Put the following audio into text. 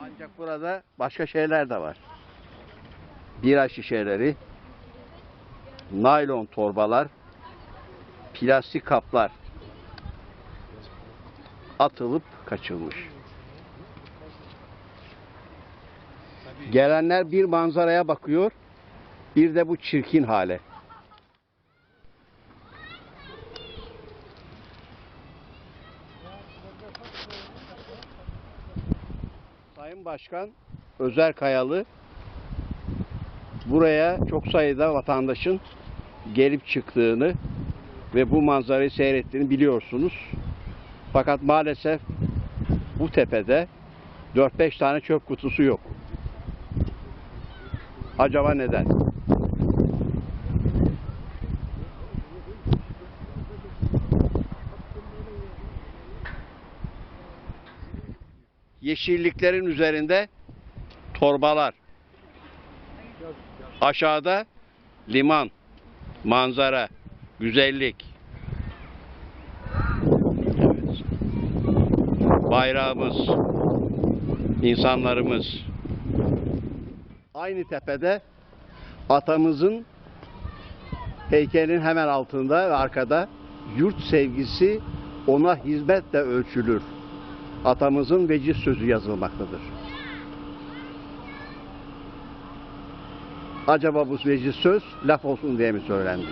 Ancak burada başka şeyler de var. Bira şişeleri, naylon torbalar, plastik kaplar atılıp kaçılmış. Gelenler bir manzaraya bakıyor, bir de bu çirkin hale. Sayın Başkan Özer Kayalı buraya çok sayıda vatandaşın gelip çıktığını ve bu manzarayı seyrettiğini biliyorsunuz. Fakat maalesef bu tepede 4-5 tane çöp kutusu yok. Acaba neden? Yeşilliklerin üzerinde torbalar. Aşağıda liman, manzara, güzellik. Evet. Bayrağımız, insanlarımız. Aynı tepede atamızın heykelin hemen altında ve arkada yurt sevgisi ona hizmetle ölçülür. Atamızın veciz sözü yazılmaktadır. Acaba bu veciz söz laf olsun diye mi söylendi?